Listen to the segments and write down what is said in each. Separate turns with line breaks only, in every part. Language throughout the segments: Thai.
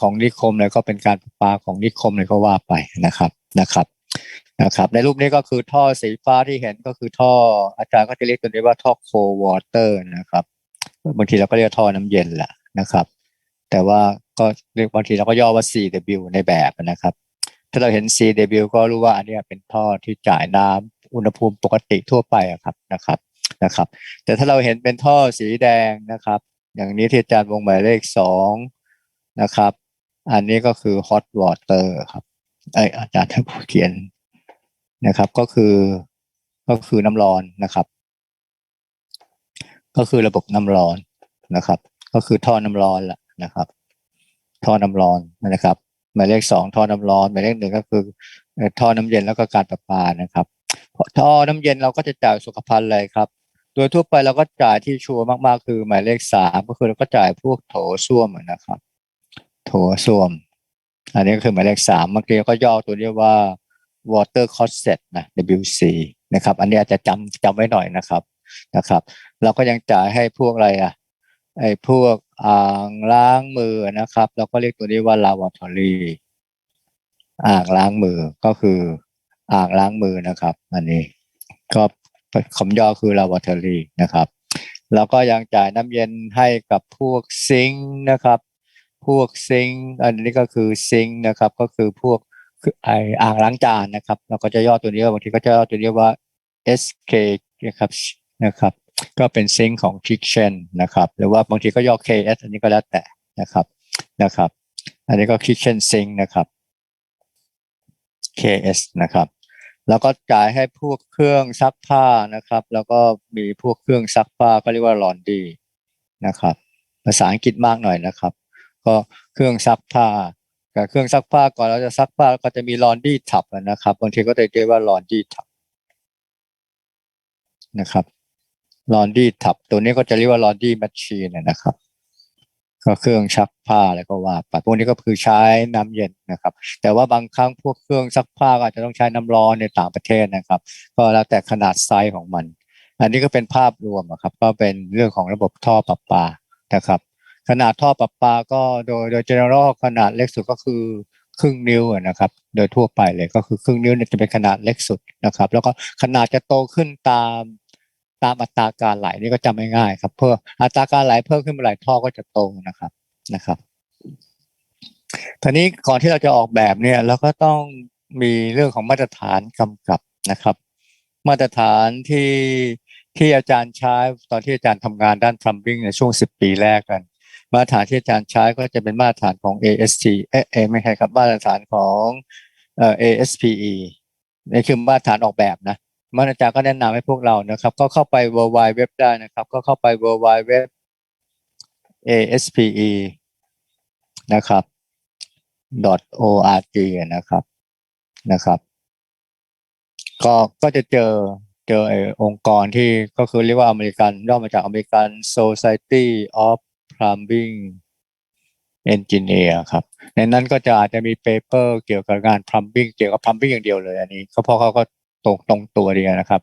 ของนิคมเลยก็เป็นการประปาของนิคมเลยก็ว่าไปนะครับนะครับนะครับ ในรูปนี้ก็คือท่อสีฟ้าที่เห็นก็คือท่ออาจารย์ก็จะเรียกตัวนี้ว่าท่อโควอเตอร์นะครับบางทีเราก็เรียกท่อน้ำเย็นแหละนะครับ แต่ว่าก็เรียกบางทีเราก็ย่อว่า CW ในแบบนะครับ ถ้าเราเห็น CW ก็รู้ว่าอันนี้เป็นท่อที่จ่ายน้ำอุณหภูมิปกติทั่วไปครับนะครับนะครับ แต่ถ้าเราเห็นเป็นท่อสีแดงนะครับ อย่างนี้ที่อาจารย์วงหมายเลขสอง นะครับ อันนี้ก็คือ hot water ครับไออาจารย์ท่านผู้เขียนนะครับ ก็คือก็คือน้ำร้อนนะครับ ก็คือระบบน้ำร้อนนะครับ ก็คือท่อน้ำร้อนแหละนะครับ ท่อน้ำร้อนนะครับหมายเลขสองท่อน้ำร้อนหมายเลขหนึ่งก็คือท่อน้ำเย็นแล้วก็การประปานะครับท่อน้ำเย็นเราก็จะจ่ายสุขภัณฑ์เลยครับ โดยทั่วไปเราก็จ่ายที่ชัวร์มากๆ คือหมายเลขสามก็คือเราก็จ่ายพวกโถส้วมนะครับ โถส้วม อันนี้ก็คือหมายเลขสามบางทีเราก็ย่อตัวนี้ว่า water cost set นะ WC นะครับ อันนี้อาจจะจำจำไว้หน่อยนะครับนะครับ เราก็ยังจ่ายให้พวกอะไรอะไอ้พวกอ่างล้างมือนะครับ เราก็เรียกตัวนี้ว่า lavatory อ่างล้างมือก็คืออ่างล้างมือนะครับ อันนี้ ก็คำย่อคือ lavatory นะครับ แล้วก็ยังจ่ายน้ำเย็นให้กับพวกซิงค์นะครับ พวกซิงอันนี้ก็คือซิงนะครับ ก็คือพวกคือไออ่างล้างจานนะครับเราก็จะย่อตัวนี้บางทีก็จะย่อตัวนี้ว่า SK นะครับนะครับ ก็เป็นซิงของ kitchen นะครับ หรือว่าบางทีก็ย่อ KS อันนี้ก็แล้วแต่นะครับนะครับ อันนี้ก็ kitchen sink นะครับ KS นะครับ แล้วก็จ่ายให้พวกเครื่องซักผ้านะครับ แล้วก็มีพวกเครื่องซักผ้าก็เรียกว่า laundry นะครับ ภาษาอังกฤษมากหน่อยนะครับ ก็เครื่องซักผ้ากับเครื่องซักผ้าก่อนเราจะซักผ้าก็จะมี laundry tub อะนะครับบางทีก็จะเรียกว่า laundry tub นะครับ laundry tub ตัวนี้ก็จะเรียกว่า laundry machine อะนะครับ ก็เครื่องซักผ้าอะไรก็ว่าไปพวกนี้ก็คือใช้น้ำเย็นนะครับ แต่ว่าบางครั้งพวกเครื่องซักผ้าก็อาจจะต้องใช้น้ำร้อนในต่างประเทศนะครับ ก็แล้วแต่ขนาดไซส์ของมัน อันนี้ก็เป็นภาพรวมครับ ก็เป็นเรื่องของระบบท่อประปานะครับ ขนาดท่อประปาก็โดยโดย general ขนาดเล็กสุดก็คือครึ่งนิ้วนะครับ โดยทั่วไปเลยก็คือครึ่งนิ้วนี่จะเป็นขนาดเล็กสุดนะครับ แล้วก็ขนาดจะโตขึ้นตามตามอัตราการไหลนี่ก็จำง่ายๆครับ เพื่ออัตราการไหลเพิ่มขึ้นเมื่อไหร่ท่อก็จะโตนะครับนะครับทีนี้ก่อนที่เราจะออกแบบเนี่ยเราก็ต้องมีเรื่องของมาตรฐานกำกับนะครับ มาตรฐานที่ที่อาจารย์ใช้ตอนที่อาจารย์ทำงานด้าน plumbing ในช่วง 10 ปีแรกกัน มาตรฐานที่อาจารย์ใช้ก็จะเป็นมาตรฐานของ AST เอ๊ะไม่ใช่ครับ มาตรฐานของเอ่อ ASPE นี่คือมาตรฐานออกแบบนะมาตรฐานก็แนะนำให้พวกเรานะครับ ก็เข้าไป w w w ได้นะครับ ก็เข้าไป w w w ASPE นะครับ .org นะครับนะครับ ก็ก็จะเจอเจอไอ้องค์กรที่ก็คือเรียกว่าอเมริกันย่อมาจากอเมริกัน Society of Plumbing Engineer ครับ ในนั้นก็จะอาจจะมีเปเปอร์เกี่ยวกับงาน plumbing เกี่ยวกับ plumbing อย่างเดียวเลยอันนี้เขาเพราะเขาก็ตรงตรงตัวดีนะครับ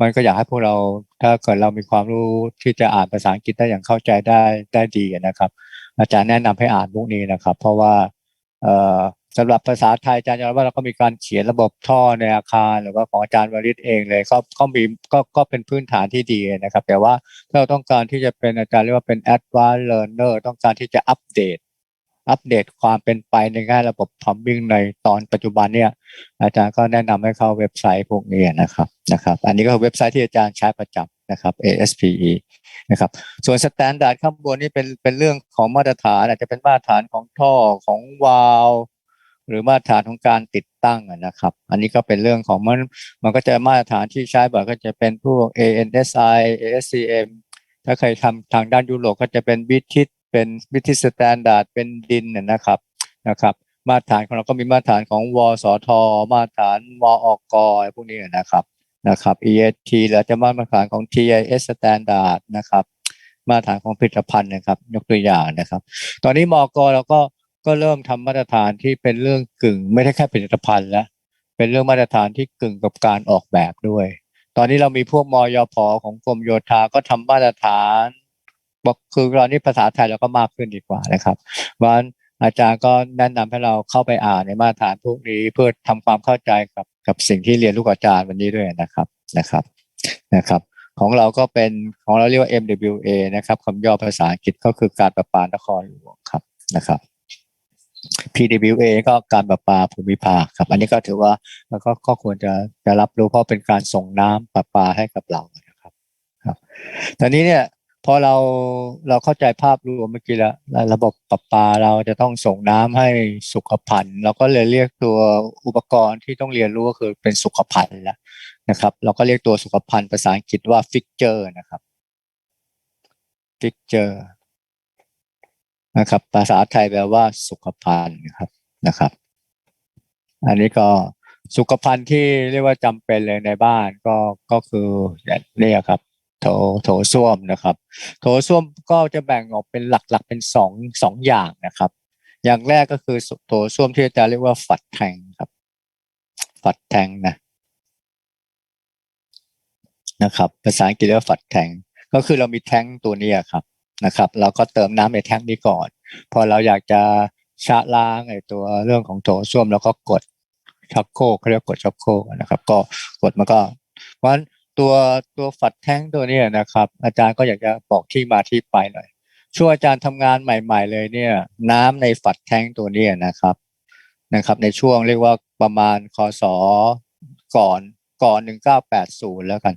มันก็อยากให้พวกเราถ้าเกิดเรามีความรู้ที่จะอ่านภาษาอังกฤษได้อย่างเข้าใจได้ได้ดีนะครับ อาจารย์แนะนำให้อ่านพวกนี้นะครับ เพราะว่าเอ่อ สำหรับภาษาไทยอาจารย์ยอมว่าเราก็มีการเขียนระบบท่อในอาคาร หรือว่าของอาจารย์วริศเองเลยก็ก็มีก็ก็เป็นพื้นฐานที่ดีนะครับ แต่ว่าถ้าเราต้องการที่จะเป็นอาจารย์เรียกว่าเป็น advanced learner ต้องการที่จะอัปเดต อัปเดตความเป็นไปในแง่ระบบ plumbing ในตอนปัจจุบันเนี่ย อาจารย์ก็แนะนำให้เข้าเว็บไซต์พวกนี้นะครับนะครับ อันนี้ก็เว็บไซต์ที่อาจารย์ใช้ประจำนะครับ ASPE นะครับ ส่วนสแตนดาร์ดข้างบนนี่เป็นเป็นเรื่องของมาตรฐาน อาจจะเป็นมาตรฐานของท่อของวาล์ หรือมาตรฐานของการติดตั้งนะครับ อันนี้ก็เป็นเรื่องของมันมันก็จะมาตรฐานที่ใช้บ่อยก็จะเป็นพวก ANSI ASCM ถ้าใครทำทางด้านยุโรปก็จะเป็นบิทิสเป็นบิทิสแตนดาร์ดเป็นดินนะครับนะครับ มาตรฐานของเราก็มีมาตรฐานของวสท มาตรฐานวอกอพวกนี้นะครับนะครับ EST หรือจะมาตรฐานของ TIS standard นะครับ มาตรฐานของผลิตภัณฑ์นะครับ ยกตัวอย่างนะครับ ตอนนี้มอกเราก็ ก็เริ่มทำมาตรฐานที่เป็นเรื่องกึ่ง ไม่ได้แค่ผลิตภัณฑ์แล้วเป็นเรื่องมาตรฐานที่กึ่งกับการออกแบบด้วย ตอนนี้เรามีพวกมอยพอของกรมโยธาก็ทำมาตรฐานบอกคือตอนนี้ภาษาไทยเราก็มากขึ้นดีกว่านะครับวันอาจารย์ก็แนะนำให้เราเข้าไปอ่านในมาตรฐานพวกนี้เพื่อทำความเข้าใจกับกับสิ่งที่เรียนรู้กับอาจารย์วันนี้ด้วยนะครับนะครับนะครับ ของเราก็เป็นของเราเรียกว่า MWA นะครับคำย่อภาษาอังกฤษก็คือการประปานครหลวงครับนะครับ PWA ก็การประปาภูมิภาคครับ อันนี้ก็ถือว่าแล้วก็ก็ควรจะจะรับรู้เพราะเป็นการส่งน้ำประปาให้กับเรานะครับ ครับตอนนี้เนี่ยพอเราเราเข้าใจภาพรวมเมื่อกี้แล้วระบบประปาเราจะต้องส่งน้ำให้สุขภัณฑ์เราก็เลยเรียกตัวอุปกรณ์ที่ต้องเรียนรู้ก็คือเป็นสุขภัณฑ์แล้วนะครับ เราก็เรียกตัวสุขภัณฑ์ภาษาอังกฤษว่า fixture นะครับ fixture นะครับ ภาษาไทยแปลว่าสุขภัณฑ์นะครับนะครับ อันนี้ก็สุขภัณฑ์ที่เรียกว่าจำเป็นเลยในบ้านก็ก็คือเนี่ยครับ โถโถส้วมนะครับ โถส้วมก็จะแบ่งออกเป็นหลักๆเป็นสองสองอย่างนะครับ อย่างแรกก็คือโถส้วมที่อาจารย์เรียกว่าฝัดแทงครับ ฝัดแทงนะนะครับ ภาษาอังกฤษเรียกว่าฝัดแทงก็คือเรามีแทงตัวนี้ครับ นะครับ เราก็เติมน้ำในแทงนี้ก่อน พอเราอยากจะชะล้างไอ้ตัวเรื่องของโถส้วมแล้วก็กดชักโครกเขาเรียกกดชักโครกนะครับ ก็กดมันก็ เพราะฉะนั้นตัวตัวฝัดแท้งตัวนี้นะครับ อาจารย์ก็อยากจะบอกที่มาที่ไปหน่อยช่วยอาจารย์ทำงานใหม่ ๆ เลยเนี่ย น้ำในฝัดแท้งตัวนี้นะครับนะครับ ในช่วงเรียกว่าประมาณคศก่อนก่อนหนึ่งเก้าแปดศูนย์แล้วกัน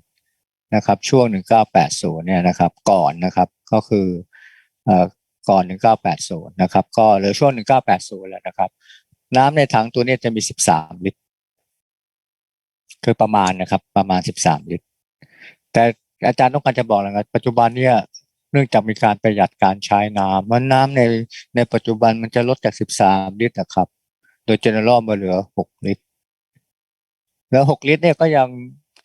นะครับ ช่วงหนึ่งเก้าแปดศูนย์เนี่ยนะครับ ก่อนนะครับ ก็คือก่อนหนึ่งเก้าแปดศูนนะครับ ก็เหลือช่วงหนึ่งเก้าแปดศูนแล้วนะครับ น้ำในถังตัวนี้จะมีสิบสามลิตร คือประมาณนะครับ ประมาณสิบสามลิตร แต่อาจารย์ต้องการจะบอกนะครับ ปัจจุบันเนี่ยเนื่องจากมีการประหยัดการใช้น้ำมันน้ำในในปัจจุบันมันจะลดจากสิบสามลิตรนะครับ โดย general มาเหลือหกลิตร แล้วหกลิตรเนี่ยก็ยัง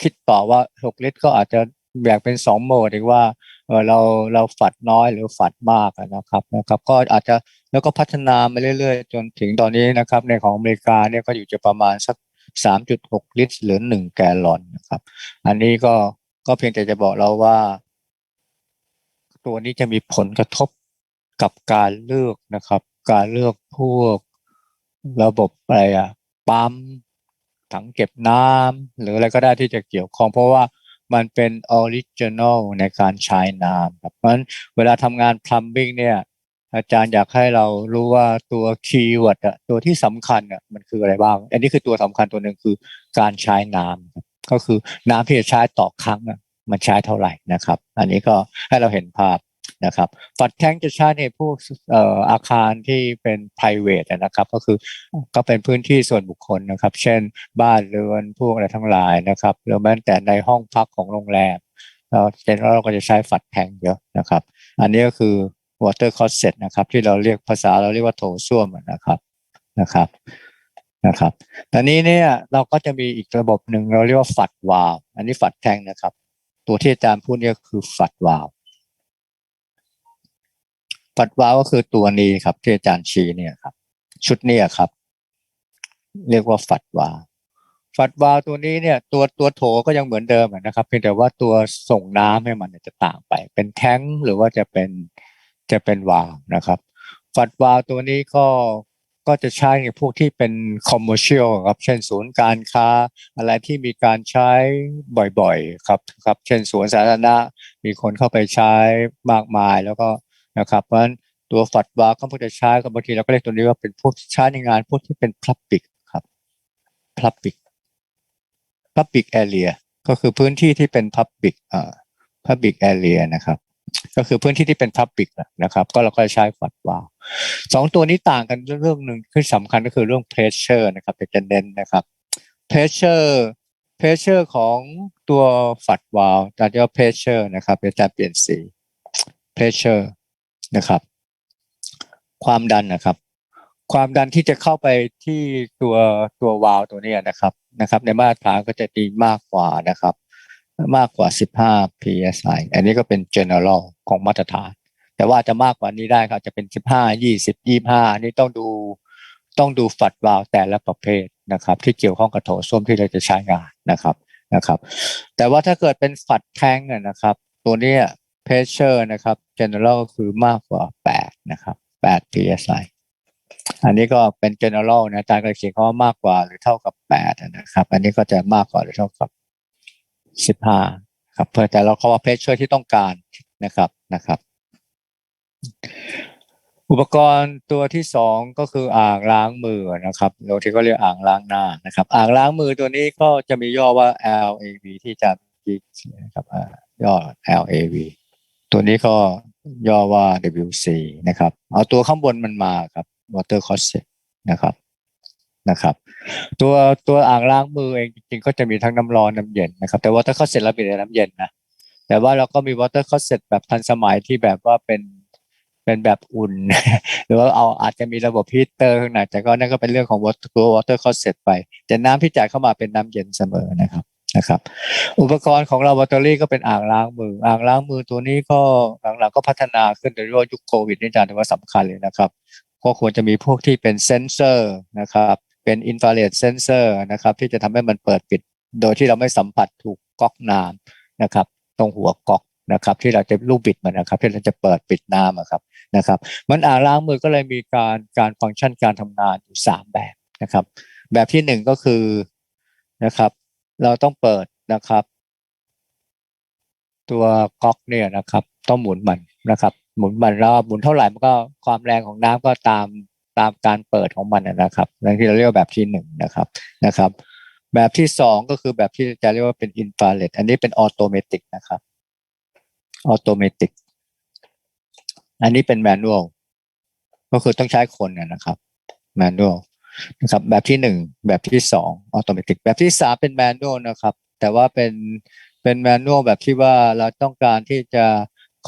คิดต่อว่าหกลิตรก็อาจจะแบ่งเป็นสองโหมดอีกว่า เออเราเราฝัดน้อยหรือฝัดมากนะครับนะครับ ก็อาจจะแล้วก็พัฒนามาเรื่อยๆ จนถึงตอนนี้นะครับ ในของอเมริกาเนี่ยก็อยู่จะประมาณสักสามจุดหกลิตรหรือหนึ่งแกลลอนนะครับ อันนี้ก็ก็เพียงแต่จะบอกเราว่า ตัวนี้จะมีผลกระทบกับการเลือกนะครับ การเลือกพวกระบบอะไรอะปั๊มถังเก็บน้ำหรืออะไรก็ได้ที่จะเกี่ยวข้องเพราะว่า มันเป็นออริจินอลในการใช้น้ำครับเพราะฉะนั้นเวลาทำงานพลัมบิ้งเนี่ยอาจารย์อยากให้เรารู้ว่าตัวคีย์เวิร์ดอะตัวที่สำคัญอะมันคืออะไรบ้าง อันนี้คือตัวสำคัญตัวหนึ่งคือการใช้น้ำก็คือน้ำที่จะใช้ต่อครั้งอะมันใช้เท่าไหร่นะครับ อันนี้ก็ให้เราเห็นภาพ นะครับฝัดแท้งจะใช้ในพวกอาคารที่เป็น private นะครับก็คือก็เป็นพื้นที่ส่วนบุคคลนะครับ เช่น บ้านเรือนพวกอะไรทั้งหลายนะครับหรือแม้แต่ในห้องพักของโรงแรมเราเจนเราก็จะใช้ฝัดแทงเยอะนะครับ อันนี้ก็คือ water closet นะครับที่เราเรียกภาษาเราเรียกว่าโถส้วมนะครับนะครับนะครับ ตอนนี้เนี่ยเราก็จะมีอีกระบบหนึ่งเราเรียกว่าฝัดวาล์วอันนี้ฝัดแทงนะครับ ตัวที่อาจารย์พูดเนี่ยคือฝัดวาล์ วฝัดวาวก็คือตัวนี้ครับ ที่อาจารย์ชี้เนี่ยครับ ชุดนี้ครับ เรียกว่าฝัดวาฝัดวาตัวนี้เนี่ย ตัวตัวโถก็ยังเหมือนเดิมนะครับเพียงแต่ว่าตัวส่งน้ำให้มันจะต่างไป เป็นแท้งหรือว่าจะเป็นจะเป็นวาลนะครับฝัดวาตัวนี้ก็ก็จะใช้ในพวกที่เป็นคอมเมอร์เชียลครับ เช่นศูนย์การค้า อะไรที่มีการใช้บ่อยๆครับครับ เช่นสวนสาธารณะมีคนเข้าไปใช้มากมาย แล้วก็ นะครับ เพราะฉะนั้นตัวฝัดวาลก็พวกจะใช้กับบางทีเราก็เรียกตัวนี้ว่าเป็นพวกใช้ในงานพวกที่เป็นพลับปิกครับพลับปิกพับปิกแอเรียก็คือพื้นที่ที่เป็นพับปิกอ่าพับปิกแอเรียนะครับ ก็คือพื้นที่ที่เป็นพับปิกนะครับ ก็เราก็ใช้ฝัดวาล์วสองตัวนี้ต่างกันเรื่องหนึ่งที่สำคัญก็คือเรื่องเพรสเชอร์นะครับเป็นจะเน้นนะครับเพรสเชอร์เพรสเชอร์ของตัวฝัดวาล์วจะเรียกเพรสเชอร์นะครับอาจารย์เปลี่ยนสีเพรสเชอร์ นะครับ ความดันนะครับ ความดันที่จะเข้าไปที่ตัวตัววาล์วตัวนี้นะครับนะครับ ในมาตรฐานก็จะดีมากกว่านะครับ มากกว่า 15 psi อันนี้ก็เป็น general ของมาตรฐาน แต่ว่าจะมากกว่านี้ได้ครับจะเป็น 15 20 25นี่ต้องดูต้องดูฝัดวาล์วแต่ละประเภทนะครับ ที่เกี่ยวข้องกับโถส้วมที่เราจะใช้งานนะครับนะครับ แต่ว่าถ้าเกิดเป็นฝัดแท้งนะครับ ตัวนี้ pressure นะครับ general ก็คือมากกว่า 8 นะครับ8 psi อันนี้ก็เป็น general นะอาจารย์ก็เขียนเขาว่ามากกว่าหรือเท่ากับแปดนะครับ อันนี้ก็จะมากกว่าหรือเท่ากับสิบห้าครับเพื่อแต่เราเขาว่าเพชเชอร์ที่ต้องการนะครับนะครับ อุปกรณ์ตัวที่สองก็คืออ่างล้างมือนะครับโดยที่ก็เรียกอ่างล้างหน้านะครับ อ่างล้างมือตัวนี้ก็จะมีย่อว่า LAV ที่จะนะครับย่อ LAV ตัวนี้ก็ย่อว่า WC นะครับ เอาตัวข้างบนมันมาครับ water closet นะครับนะครับ ตัวตัวอ่างล้างมือเองจริงๆก็จะมีทั้งน้ำร้อนน้ำเย็นนะครับ แต่ water closet เรามีแต่น้ำเย็นนะแต่ว่าเราก็มี water closet แบบทันสมัยที่แบบว่าเป็นเป็นแบบอุ่น หรือว่าเอาอาจจะมีระบบฮีตเตอร์ข้างในแต่ก็นั่นก็เป็นเรื่องของ water water closet ไป แต่น้ำที่จ่ายเข้ามาเป็นน้ำเย็นเสมอนะครับ นะครับ อุปกรณ์ของเราบัตเตอรี่ก็เป็นอ่างล้างมือ อ่างล้างมือตัวนี้ก็หลังๆก็พัฒนาขึ้นโดยเฉพาะยุคโควิดนี่อาจารย์ถือว่าสำคัญเลยนะครับ ก็ควรจะมีพวกที่เป็นเซนเซอร์นะครับเป็นอินฟราเรดเซนเซอร์นะครับที่จะทำให้มันเปิดปิด โดยที่เราไม่สัมผัสถูกก๊อกน้ำนะครับตรงหัวก๊อกนะครับที่เราจะลูกบิดมันนะครับที่เราจะเปิดปิดน้ำอะครับนะครับ มันอ่างล้างมือก็เลยมีการการฟังก์ชันการทำงานอยู่สามแบบนะครับ แบบที่หนึ่งก็คือนะครับ เราต้องเปิดนะครับ ตัวก๊อกเนี่ยนะครับ ต้องหมุนมันนะครับ หมุนมันแล้วหมุนเท่าไหร่มันก็ความแรงของน้ำก็ตามตามการเปิดของมันนะครับนั่นที่เราเรียกว่าแบบที่หนึ่งนะครับนะครับ แบบที่สองก็คือแบบที่จะเรียกว่าเป็นอินฟราเรดอันนี้เป็นออโตเมติกนะครับออโตเมติกอันนี้เป็นแมนนวลก็คือต้องใช้คนนะนะครับแมนนวล นะครับแบบที่หนึ่งแบบที่สองออโตเมติกแบบที่สามเป็นแมนนวลนะครับ แต่ว่าเป็นเป็นแมนนวลแบบที่ว่าเราต้องการที่จะ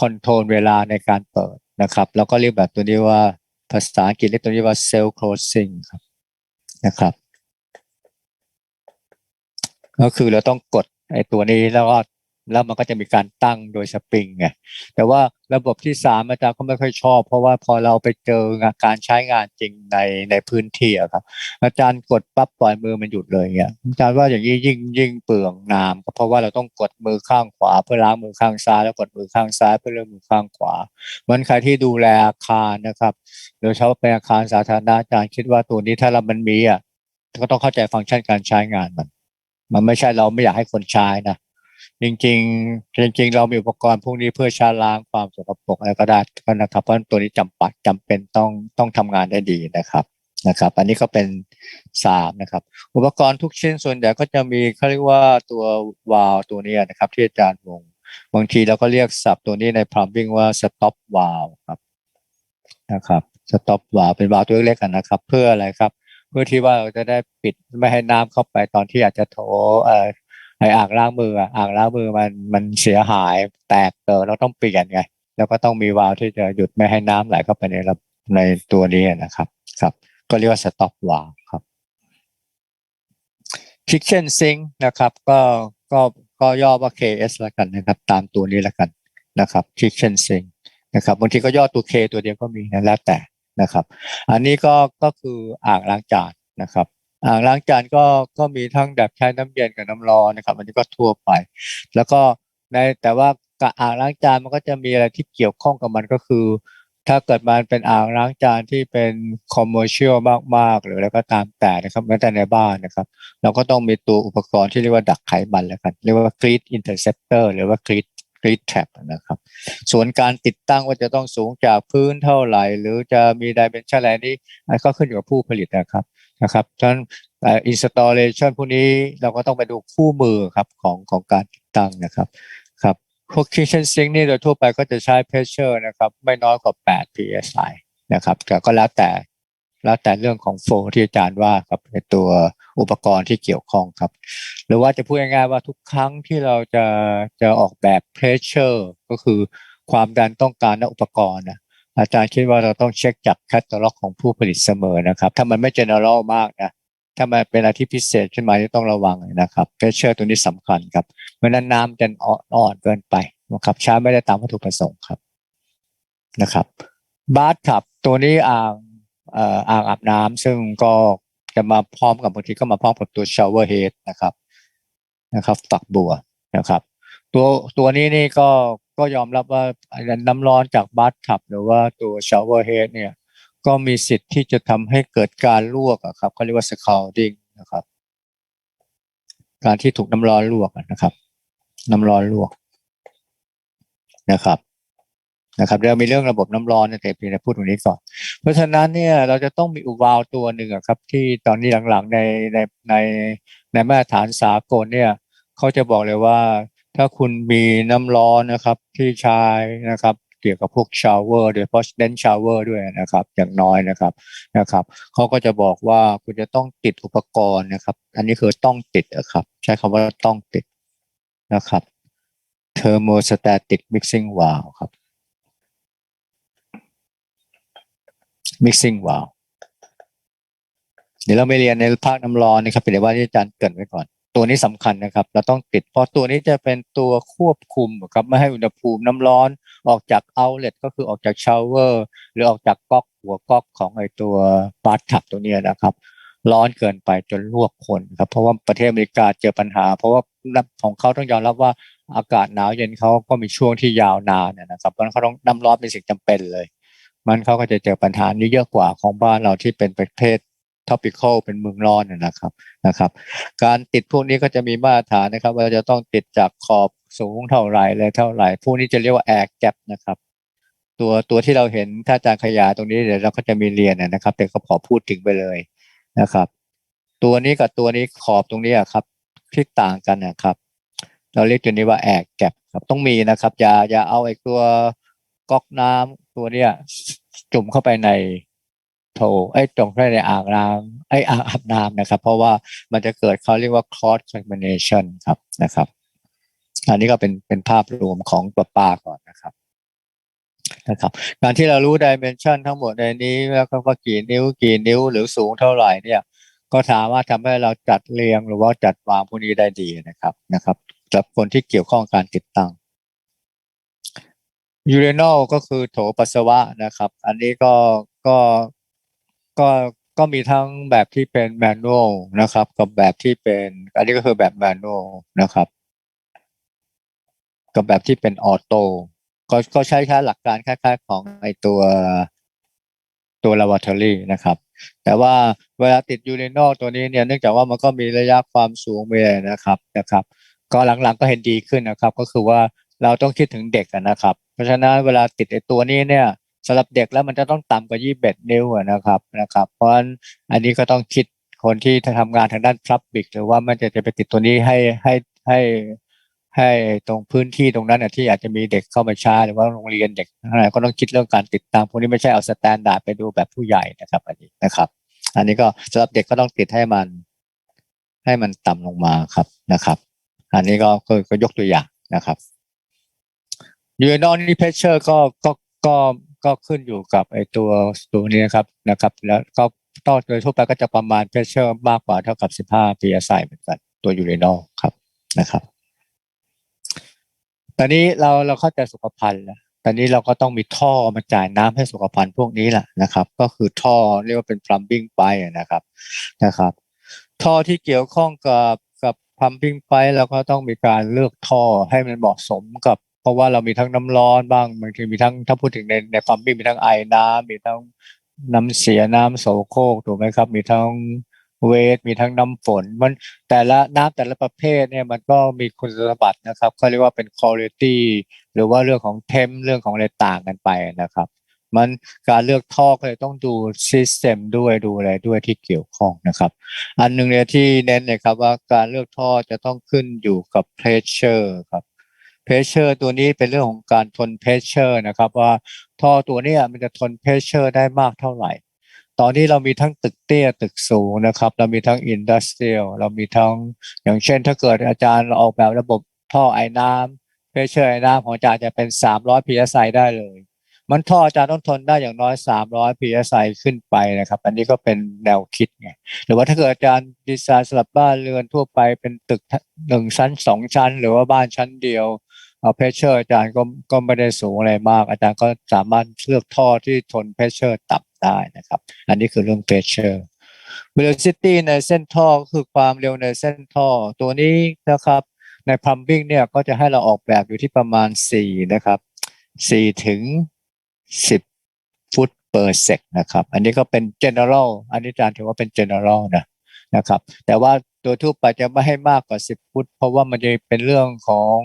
คอนโทรลเวลาในการเปิดนะครับแล้วก็เรียกแบบตัวนี้ว่าภาษาอังกฤษเรียกตัวนี้ว่า self closing ครับนะครับ ก็คือเราต้องกดไอ้ตัวนี้แล้วก็ แล้วมันก็จะมีการตั้งโดยสปริงไงแต่ว่าระบบที่สามอาจารย์ก็ไม่ค่อยชอบ เพราะว่าพอเราไปเจอการใช้งานจริงในในพื้นที่อะครับ อาจารย์กดปั๊บปล่อยมือมันหยุดเลยเงี้ยอาจารย์ว่าอย่างนี้ยิ่งยิ่งเปลืองน้ำก็เพราะว่าเราต้องกดมือข้างขวา เพื่อล้างมือข้างซ้ายแล้วกดมือข้างซ้ายเพื่อเลื่อนมือข้างขวาเหมือนใครที่ดูแลอาคารนะครับโดยเฉพาะเป็นอาคารสาธารณะอาจารย์คิดว่าตัวนี้ถ้าเรามันมีอะก็ต้องเข้าใจฟังก์ชันการใช้งานมัน มันไม่ใช่เราไม่อยากให้คนใช้นะ จริงๆจริง ๆ เรามีอุปกรณ์พวกนี้เพื่อชาล้างความสกปรกอะไรก็ได้ก็นะครับ เพราะตัวนี้จำปัดจำเป็นต้องต้องทำงานได้ดีนะครับนะครับ อันนี้ก็เป็นสามนะครับ อุปกรณ์ทุกชิ้นส่วนใหญ่ก็จะมีเขาเรียกว่าตัววาล์วตัวนี้นะครับ ที่อาจารย์วงบางทีเราก็เรียกศัพท์ตัวนี้ใน plumbing ว่า stop valve ครับนะครับ stop valve เป็นวาล์วตัวเล็กๆกันนะครับ เพื่ออะไรครับ เพื่อที่ว่าเราจะได้ปิดไม่ให้น้ำเข้าไปตอนที่อาจจะโถเอ่อ ไออ่างล้างมืออ่างล้างมือมันมันเสียหายแตกเออเราต้องเปลี่ยนไง แล้วก็ต้องมีวาล์วที่จะหยุดไม่ให้น้ำไหลเข้าไปในระในตัวนี้นะครับ ครับ ก็เรียกว่า stop valve ครับ kitchen sink นะครับ ก็ก็ก็ย่อว่า KS ล้วกันนะครับ ตามตัวนี้ล้วกันนะครับ kitchen sink นะครับบางทีก็ย่อตัว K ตัวเดียวก็มีนะแล้วแต่นะครับ อันนี้ก็ก็คืออ่างล้างจานนะครับ อ่างล้างจานก็ก็มีทั้งแบบใช้น้ำเย็นกับน้ำร้อนนะครับ อันนี้ก็ทั่วไป แล้วก็ในแต่ว่ากับอ่างล้างจานมันก็จะมีอะไรที่เกี่ยวข้องกับมันก็คือ ถ้าเกิดมันเป็นอ่างล้างจานที่เป็นคอมเมอร์เชียลมากๆ หรืออะไรก็ตามแต่นะครับแม้แต่ในบ้านนะครับ เราก็ต้องมีตัวอุปกรณ์ที่เรียกว่าดักไขมันแล้วกัน เรียกว่า grid interceptor หรือว่ากรีด grid grid trap นะครับ ส่วนการติดตั้งว่าจะต้องสูงจากพื้นเท่าไหร่ หรือจะมีดิเมนชันอะไรนี่อันก็ขึ้นอยู่กับผู้ผลิตนะครับนะครับฉะนั้นอินสตอลเลชันพวกนี้เราก็ต้องไปดูคู่มือครับของของการติดตั้งนะครับครับพวก kitchen sink นี่โดยทั่วไปก็จะใช้ pressure นะครับ ไม่น้อยกว่า 8 psi นะครับแต่ก็แล้วแต่ แล้วแต่เรื่องของโฟที่อาจารย์ว่าครับในตัวอุปกรณ์ที่เกี่ยวข้องครับ หรือว่าจะพูดง่ายๆว่าทุกครั้งที่เราจะจะออกแบบ pressure ก็คือความดันต้องการณอุปกรณ์นะอาจารย์คิดว่าเราต้องเช็คจากแคตตาล็อกของผู้ผลิตเสมอนะครับ ถ้ามันไม่ general มากนะถ้ามันเป็นอะไรที่พิเศษขึ้นมาที่ต้องระวังนะครับ pressure ตัวนี้สำคัญครับเพราะนั้นน้ำจะอ่อนเกินไปนะครับใช้ไม่ได้ตามวัตถุประสงค์ครับนะครับบาร์ขับตัวนี้อ่าง อ่างอาบน้ำซึ่งก็จะมาพร้อมกับบางทีก็มาพร้อมกับตัว shower head นะครับนะครับฝักบัวนะครับ ตัวตัวนี้นี่ก็ก็ยอมรับว่าน้ำร้อนจากบาร์ขับหรือว่าตัว shower head เนี่ยก็มีสิทธิ์ที่จะทำให้เกิดการลวกอะครับเขาเรียกว่า scalding นะครับ การที่ถูกน้ำร้อนลวกนะครับ น้ำร้อนลวกนะครับ นะครับเรามีเรื่องระบบน้ำร้อนแต่เพียงแต่พูดตรงนี้ก่อน เพราะฉะนั้นเนี่ยเราจะต้องมีอุวาล์วตัวหนึ่งครับที่ตอนนี้หลังๆในในในในมาตรฐานสากลเนี่ยเขาจะบอกเลยว่า ถ้าคุณมีน้ำร้อนนะครับที่ใช้นะครับเกี่ยวกับพวกชาวเวอร์โดยเฉพาะเน้นชาวเวอร์ด้วยนะครับ อย่างน้อยนะครับนะครับเขาก็จะบอกว่าคุณจะต้องติดอุปกรณ์นะครับ อันนี้คือต้องติดอะครับ ใช้คำว่าต้องติดนะครับ thermostatic mixing valve ครับ mixing valve เดี๋ยวเราไม่เรียนในภาคน้ำร้อนนะครับเป็นว่าที่อาจารย์เกรินไว้ก่อน ตัวนี้สำคัญนะครับ เราต้องติด เพราะตัวนี้จะเป็นตัวควบคุมครับไม่ให้อุณหภูมิน้ำร้อนออกจากเอาเล t ก็คือออกจากชาวเวอร์หรือออกจากก๊อกหัวก๊อกของไอตัวบาร์ทับตัวเนี้ยนะครับ ร้อนเกินไปจนลวกคนครับเพราะว่าประเทศอเมริกาเจอปัญหา เพราะว่าของเขาต้องยอมรับว่าอากาศหนาวเย็นเขาก็มีช่วงที่ยาวนานเนี่ยนะครับเพราะฉะนั้นเขาต้องน้ำร้อนเป็นสิ่งจำเป็นเลย มันเขาก็จะเจอปัญหานี้เยอะกว่าของบ้านเราที่เป็นประเทศ topical เป็นเมืองร้อนนะครับนะครับ การติดพวกนี้ก็จะมีมาตรฐานนะครับ ว่าจะต้องติดจากขอบสูงเท่าไหร่เลยเท่าไหร่ พวกนี้จะเรียกว่า air gap นะครับ ตัวตัวที่เราเห็นถ้าอาจารย์ขยายตรงนี้เดี๋ยวเราก็จะมีเรียนนะครับ แต่ก็ขอพูดถึงไปเลยนะครับ ตัวนี้กับตัวนี้ขอบตรงนี้อะครับ ที่ต่างกันนะครับ เราเรียกตัวนี้ว่า air gap ครับต้องมีนะครับอย่าอย่าเอาไอ้ตัวก๊อกน้ำ ตัวเนี้ยจุ่มเข้าไปในโถไอ้ตรงเข้าไปในอ่างน้ำไอ้อ่างอาบน้ำนะครับ เพราะว่ามันจะเกิดเขาเรียกว่า cross contamination ครับนะครับ อันนี้ก็เป็นเป็นภาพรวมของประปาก่อนนะครับนะครับ การที่เรารู้ dimension ทั้งหมดในนี้แล้วก็ว่ากี่นิ้วกี่นิ้วหรือสูงเท่าไหร่เนี่ย ก็สามารถทำให้เราจัดเรียงหรือว่าจัดวางพวกนี้ได้ดีนะครับนะครับสำหรับคนที่เกี่ยวข้องการติดตั้ง ยูเรนอลก็คือโถปัสสาวะนะครับ อันนี้ก็ก็ก็ก็มีทั้งแบบที่เป็นแมนนวลนะครับ กับแบบที่เป็น อันนี้ก็คือแบบแมนนวลนะครับ กับแบบที่เป็นออโต้ก็ก็ใช้ใช้หลักการคล้าย ๆ ของไอตัวตัว lavatory นะครับ แต่ว่าเวลาติดยูเรนอลตัวนี้เนี่ยเนื่องจากว่ามันก็มีระยะความสูงมีอะไรนะครับนะครับ ก็หลังๆก็เห็นดีขึ้นนะครับ ก็คือว่า เราต้องคิดถึงเด็กนะครับ เพราะฉะนั้นเวลาติดไอตัวนี้เนี่ยสำหรับเด็กแล้วมันจะต้องต่ำกว่า21นิ้วนะครับนะครับ เพราะฉะนั้นอันนี้ก็ต้องคิดคนที่ทำงานทางด้านพลับบิกหรือว่ามันจะจะไปติดตัวนี้ให้ให้ให้ให้ตรงพื้นที่ตรงนั้นอะที่อาจจะมีเด็กเข้ามาช้าหรือว่าโรงเรียนเด็กอะไรก็ต้องคิดเรื่องการติดตามพวกนี้ไม่ใช่เอาสแตนดาร์ดไปดูแบบผู้ใหญ่นะครับ อันนี้นะครับ อันนี้ก็สำหรับเด็กก็ต้องติดให้มัน ให้มันต่ำลงมาครับนะครับ อันนี้ก็ก็ก็ยกตัวอย่างนะครับ ยูเรนอลนี่เพชเชอร์ก็ก็ก็ก็ขึ้นอยู่กับไอตัวตัวนี้นะครับนะครับ แล้วก็ต้องโดยทั่วไปก็จะประมาณเพชเชอร์มากกว่าเท่ากับ15 psi เหมือนกันตัวยูเรนอลครับนะครับ ตอนนี้เราเราเข้าใจสุขภัณฑ์แล้วตอนนี้เราก็ต้องมีท่อมาจ่ายน้ำให้สุขภัณฑ์พวกนี้แหละนะครับ ก็คือท่อเรียกว่าเป็น plumbing pipe นะครับนะครับ ท่อที่เกี่ยวข้องกับกับ plumbing pipe เราก็ต้องมีการเลือกท่อให้มันเหมาะสมกับ ราะว่าเรามีทั้งน้ำร้อนบ้างบางทีมีทั้งถ้าพูดถึงในใน plumbing มีทั้งไอน้ำมีทั้งน้ำเสียน้ำโสโครกถูกไหมครับ มีทั้งเวทมีทั้งน้ำฝน มันแต่ละน้ำแต่ละประเภทเนี่ยมันก็มีคุณสมบัตินะครับเขาเรียกว่าเป็น quality หรือว่าเรื่องของเทมเรื่องของอะไรต่างกันไปนะครับ มันการเลือกท่อก็เลยต้องดู system ด้วยดูอะไรด้วยที่เกี่ยวข้องนะครับ อันหนึ่งเนี่ยที่เน้นเลยครับว่าการเลือกท่อจะต้องขึ้นอยู่กับ pressure ครับ pressure ตัวนี้เป็นเรื่องของการทน pressure นะครับ ว่าท่อตัวนี้มันจะทน pressure ได้มากเท่าไหร่ ตอนนี้เรามีทั้งตึกเตี้ยตึกสูงนะครับ เรามีทั้งอินดัสเทรียลเรามีทั้งอย่างเช่น ถ้าเกิดอาจารย์เราออกแบบระบบท่อไอ้น้ำเพชเชอร์ไอ้น้ำของอาจารย์จะเป็น 300 psi ได้เลย มันท่ออาจารย์ต้องทนได้อย่างน้อย 300 psi ขึ้นไปนะครับ อันนี้ก็เป็นแนวคิดไงหรือว่าถ้าเกิดอาจารย์ดีไซน์สำหรับบ้านเรือนทั่วไปเป็นตึกหนึ่งชั้นสองชั้น หรือว่าบ้านชั้นเดียว เอาเพชเชอร์อาจารย์ก็ก็ไม่ได้สูงอะไรมาก อาจารย์ก็สามารถเลือกท่อที่ทนเพชเชอร์ต่ำได้นะครับ อันนี้คือเรื่องเพชเชอร์ velocity ในเส้นท่อคือความเร็วในเส้นท่อ ตัวนี้นะครับ ใน plumbing เนี่ยก็จะให้เราออกแบบอยู่ที่ประมาณ 4 นะครับ4ถึง 10 ฟุต per per sec นะครับ อันนี้ก็เป็น general อันนี้อาจารย์ถือว่าเป็น general นะนะครับ แต่ว่าโดยทั่วไปจะไม่ให้มากกว่า 10 ฟุต เพราะว่ามันจะเป็นเรื่องของ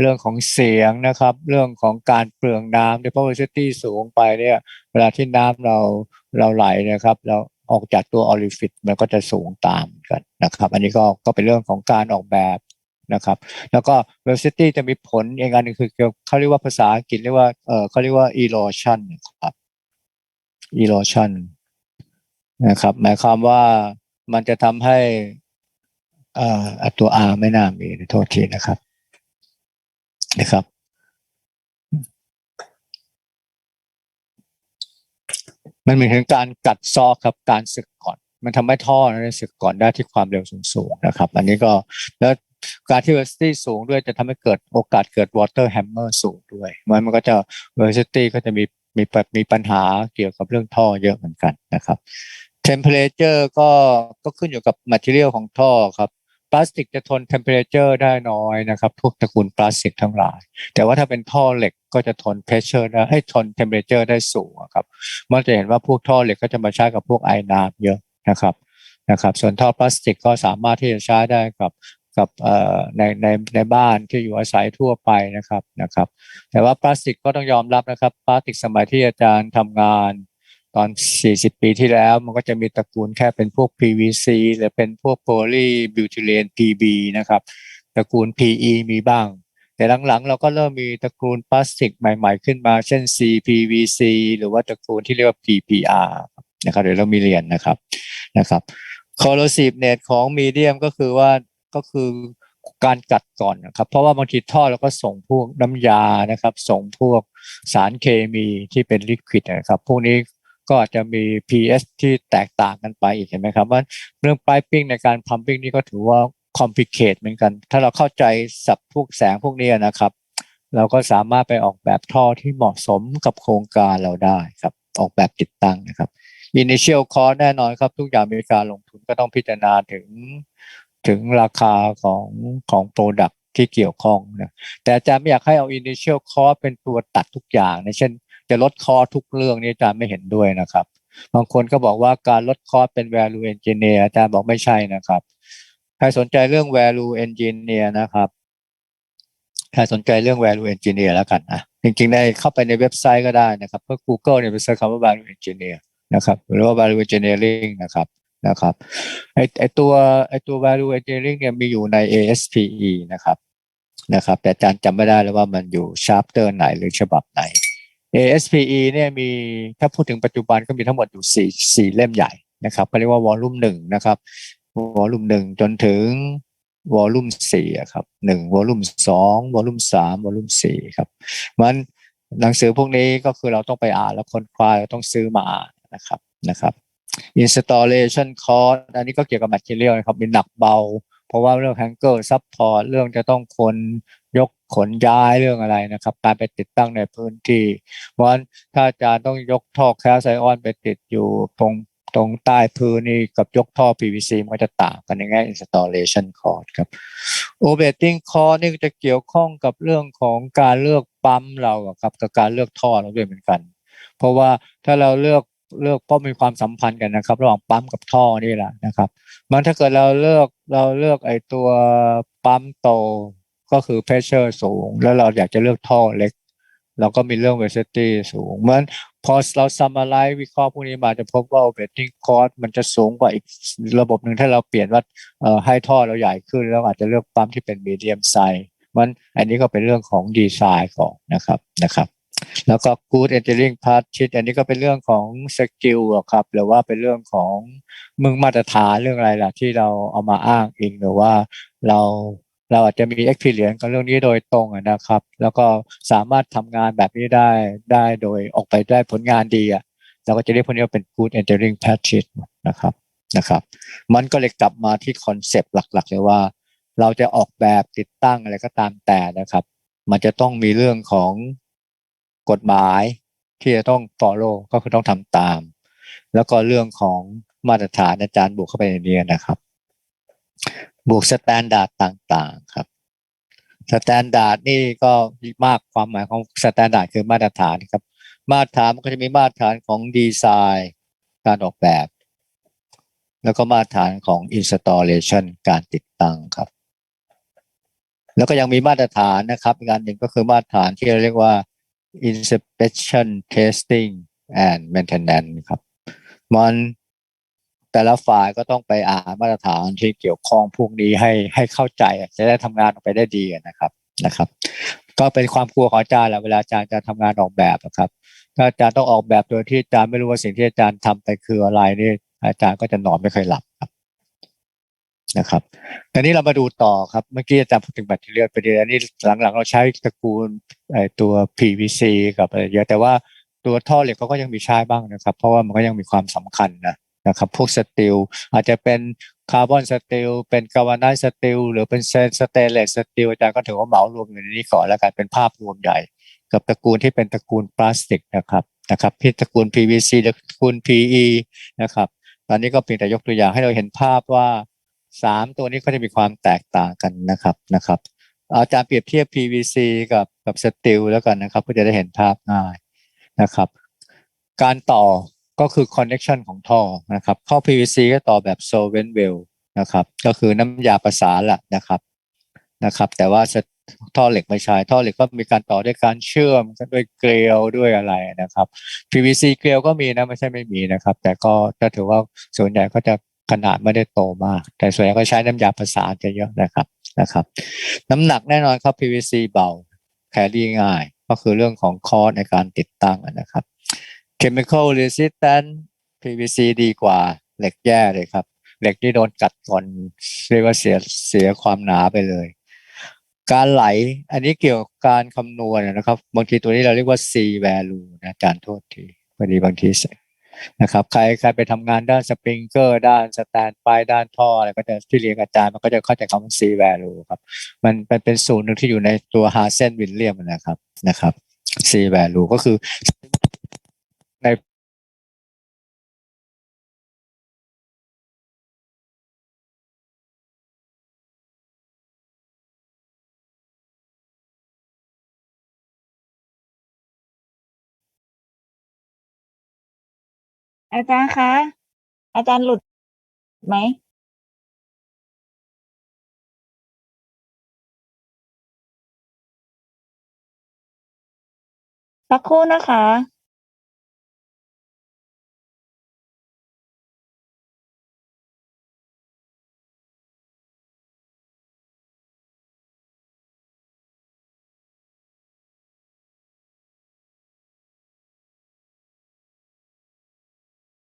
เรื่องของเสียงนะครับ เรื่องของการเปลืองน้ำด้วยเพราะ velocity สูงไปเนี่ยเวลาที่น้ำเราเราไหลนะครับ เราออกจากตัวออริฟิตมันก็จะสูงตามกันนะครับ อันนี้ก็ก็เป็นเรื่องของการออกแบบนะครับ แล้วก็ velocity จะมีผลอีกอันหนึงคือเรียวเขาเรียกว่าภาษาอังกฤษเรียกว่าเออเขาเรียกว่า erosion ครับ erosion นะครับ หมายความว่ามันจะทำให้อ่ออะตัว R ไม่น่ามีโทษทีนะครับ นะครับ มันเหมือนถึงการกัดซอกครับการสึกก่อน มันทำให้ท่อนั้นสึกก่อนได้ที่ความเร็วสูงๆนะครับ อันนี้ก็แล้วการที่ velocity สูงด้วยจะทำให้เกิดโอกาสเกิด water hammer สูงด้วยมันมันก็จะ velocity ก็จะมีมีมีปัญหาเกี่ยวกับเรื่องท่อเยอะเหมือนกันนะครับ temperature ก็ก็ขึ้นอยู่กับ material ของท่อครับ พลาสติกจะทน temperature ได้น้อยนะครับพวกตระกูลพลาสติกทั้งหลาย แต่ว่าถ้าเป็นท่อเหล็กก็จะทน pressure ได้ให้ทน temperature ได้สูงครับมันจะเห็นว่าพวกท่อเหล็กก็จะมาใช้กับพวกไอน้ำเยอะนะครับนะครับ ส่วนท่อพลาสติกก็สามารถที่จะใช้ได้กับกับเอ่อในในในบ้านที่อยู่อาศัยทั่วไปนะครับนะครับ แต่ว่าพลาสติกก็ต้องยอมรับนะครับพลาสติกสมัยที่อาจารย์ทำงาน ตอน 40 ปีที่แล้วมันก็จะมีตระกูลแค่เป็นพวก PVC หรือเป็นพวก polybutyllene PB นะครับตระกูล PE มีบ้าง แต่หลังๆ เราก็เริ่มมีตระกูลพลาสติกใหม่ๆ ขึ้นมา เช่น CPVC หรือว่าตระกูลที่เรียกว่า PPR นะครับเดี๋ยวเรามีเรียนนะครับนะครับ corrosive net ของมีเดียมก็คือว่าก็คือการกัดก่อนนะครับ เพราะว่าบางทีท่อเราก็ส่งพวกน้ำยานะครับ ส่งพวกสารเคมีที่เป็นลิควิดนะครับ พวกนี้ ก็อาจจะมี pH ที่แตกต่างกันไปอีกเห็นไหมครับว่าเรื่อง piping ในการ pumping นี่ก็ถือว่า complicate เหมือนกัน ถ้าเราเข้าใจสับพวกแสงพวกนี้นะครับ เราก็สามารถไปออกแบบท่อที่เหมาะสมกับโครงการเราได้ครับ ออกแบบติดตั้งนะครับ initial cost แน่นอนครับ ทุกอย่างมีการลงทุนก็ต้องพิจารณาถึงถึงราคาของของ product ที่เกี่ยวข้องนะแต่อาจารย์ไม่อยากให้เอา initial cost เป็นตัวตัดทุกอย่างนะเช่น จะลดคอทุกเรื่องนี่อาจารย์ไม่เห็นด้วยนะครับ บางคนก็บอกว่าการลดคอเป็น value engineer อาจารย์บอกไม่ใช่นะครับ ใครสนใจเรื่อง value engineer นะครับ ใครสนใจเรื่อง value engineer แล้วกันนะจริงๆได้เข้าไปในเว็บไซต์ก็ได้นะครับเพื่อ Google เนี่ยไปเสิร์ชคำว่า value engineer นะครับหรือว่า value engineering นะครับนะครับไอไอตัวไอตัว value engineering เนี่ยมีอยู่ใน ASPE นะครับนะครับ แต่อาจารย์จำไม่ได้แล้วว่ามันอยู่ chapter ไหนหรือฉบับไหน ASPE เนี่ยมีถ้าพูดถึงปัจจุบันก็มีทั้งหมดอยู่สี่สี่เล่มใหญ่นะครับเขาเรียกว่าวอลลุ่มหนึ่งนะครับวอลลุ่มหนึ่งจนถึงวอลลุ่มสี่ครับหนึ่งวอลลุ่มสองวอลลุ่มสามวอลลุ่มสี่ครับมันหนังสือพวกนี้ก็คือเราต้องไปอ่านแล้วคนคว้าเราต้องซื้อมาอ่านนะครับนะครับ installation cost อันนี้ก็เกี่ยวกับ material นะครับมีหนักเบา เพราะว่าเรื่อง hanger support เรื่องจะต้องคน ยกขนย้ายเรื่องอะไรนะครับ การไปติดตั้งในพื้นที่ เพราะฉะนั้นถ้าอาจารย์ต้องยกท่อแคสไอออนไปติดอยู่ตรงตรงใต้พื้นนี่กับยกท่อ PVC มันก็จะต่างกันในแง่ installation cost ครับ operating cost นี่จะเกี่ยวข้องกับเรื่องของการเลือกปั๊มเราครับกับการเลือกท่อเราด้วยเหมือนกัน เพราะว่าถ้าเราเลือกเลือกเพราะมีความสัมพันธ์กันนะครับ ระหว่างปั๊มกับท่อนี่แหละนะครับมันถ้าเกิดเราเลือกเราเลือกไอ้ตัวปั๊มโต ก็คือ pressure สูง แล้วเราอยากจะเลือกท่อเล็ก เราก็มีเรื่อง velocity สูงเหมือนพอเรา summarize วิเคราะห์พวกนี้มาจะพบว่า operating cost มันจะสูงกว่าอีกระบบหนึ่งถ้าเราเปลี่ยนว่าให้ท่อเราใหญ่ขึ้น แล้วอาจจะเลือกปั๊มที่เป็น medium size มันอันนี้ก็เป็นเรื่องของดีไซน์ของนะครับนะครับ แล้วก็ good engineering practice อันนี้ก็เป็นเรื่องของสกิลครับหรือว่าเป็นเรื่องของมึงมาตรฐานเรื่องอะไรล่ะที่เราเอามาอ้างอิงหรือว่าเรา เราอาจจะมี experience กับเรื่องนี้โดยตรงนะครับ แล้วก็สามารถทำงานแบบนี้ได้ได้โดยออกไปได้ผลงานดีอะเราก็จะเรียกพวกนี้ว่าเป็น good engineering practice นะครับนะครับ มันก็เลยกลับมาที่คอนเซปต์หลัก ๆ เลยว่า เราจะออกแบบติดตั้งอะไรก็ตามแต่นะครับ มันจะต้องมีเรื่องของกฎหมายที่จะต้อง follow ก็คือต้องทำตาม แล้วก็เรื่องของมาตรฐานอาจารย์บวกเข้าไปในนี้นะครับ บวกสแตนดาร์ดต่างๆครับสแตนดาร์ดนี่ก็มากความหมายของสแตนดาร์ดคือมาตรฐานครับ มาตรฐานมันก็จะมีมาตรฐานของดีไซน์การออกแบบ แล้วก็มาตรฐานของ installation การติดตั้งครับ แล้วก็ยังมีมาตรฐานนะครับอีกอันหนึ่งก็คือมาตรฐานที่เราเรียกว่า inspection testing and maintenance ครับมัน แต่ละฝ่ายก็ต้องไปอ่านมาตรฐานที่เกี่ยวข้องพวกนี้ให้ให้เข้าใจจะได้ทำงานออกไปได้ดีนะครับนะครับ ก็เป็นความกลัวของอาจารย์แหละเวลาอาจารย์จะทำงานออกแบบนะครับถ้าอาจารย์ต้องออกแบบโดยที่อาจารย์ไม่รู้ว่าสิ่งที่อาจารย์ทำไปคืออะไรนี่อาจารย์ก็จะนอนไม่เคยหลับครับนะครับทีนี้เรามาดูต่อครับ เมื่อกี้อาจารย์พูดถึงแบตเตอรี่ไปดีอันนี้หลังๆ เราใช้ตระกูลตัว PVC กับอะไรเยอะแต่ว่าตัวท่อเหล็กเขาก็ยังมีใช้บ้างนะครับ เพราะว่ามันก็ยังมีความสำคัญนะ นะครับพวกสตีลอาจจะเป็นคาร์บอนสตีลเป็นกาวาไนสตีลหรือเป็นเซนสเตเลสสตีลอาจารย์ก็ถือว่าเหมารวมอยู่ในนี้ก่อนแล้วกันเป็นภาพรวมใหญ่ กับตระกูลที่เป็นตระกูลพลาสติกนะครับนะครับที่ตระกูล PVC ตระกูล PE นะครับตอนนี้ก็เพียงแต่ยกตัวอย่างให้เราเห็นภาพว่าสามตัวนี้ก็จะมีความแตกต่างกันนะครับนะครับอาจารย์เปรียบเทียบ PVC กับกับสตีลแล้วกันนะครับเพื่อจะได้เห็นภาพง่ายนะครับ การต่อ ก็คือ connection ของท่อนะครับท่อ PVC ก็ต่อแบบ solvent well นะครับ ก็คือน้ำยาประสานแหละนะครับนะครับ แต่ว่าท่อเหล็กไม่ใช่ท่อเหล็กก็มีการต่อด้วยการเชื่อมด้วยเกลียวด้วยอะไรนะครับ PVC เกลียวก็มีนะไม่ใช่ไม่มีนะครับ แต่ก็ถือว่าส่วนใหญ่ก็จะขนาดไม่ได้โตมาก แต่ส่วนใหญ่ก็ใช้น้ำยาประสานจะเยอะนะครับนะครับ น้ำหนักแน่นอนครับ PVC เบาแครี่ง่าย ก็คือเรื่องของคอสในการติดตั้งนะครับ Chemical resistant PVC ดีกว่าเหล็กแย่เลยครับ เหล็กที่โดนกัดก่อนเรียกว่าเสียเสียความหนาไปเลย การไหลอันนี้เกี่ยวกับการคำนวณนะครับ บางทีตัวนี้เราเรียกว่า C value นะอาจารย์โทษทีพอดีบางทีนะครับ ใครใครไปทำงานด้านสปริงเกอร์ด้านสแตนไฟด้านท่ออะไรก็จะที่เรียนอาจารย์มันก็จะเข้าใจคำว่า C value ครับมันเป็นเป็นศูนย์หนึ่งที่อยู่ในตัวฮาเซนวิลเลียมนะครับนะครับ C value ก็คือ ใน
อาจารย์คะ อาจารย์หลุดไหม สักครู่นะคะ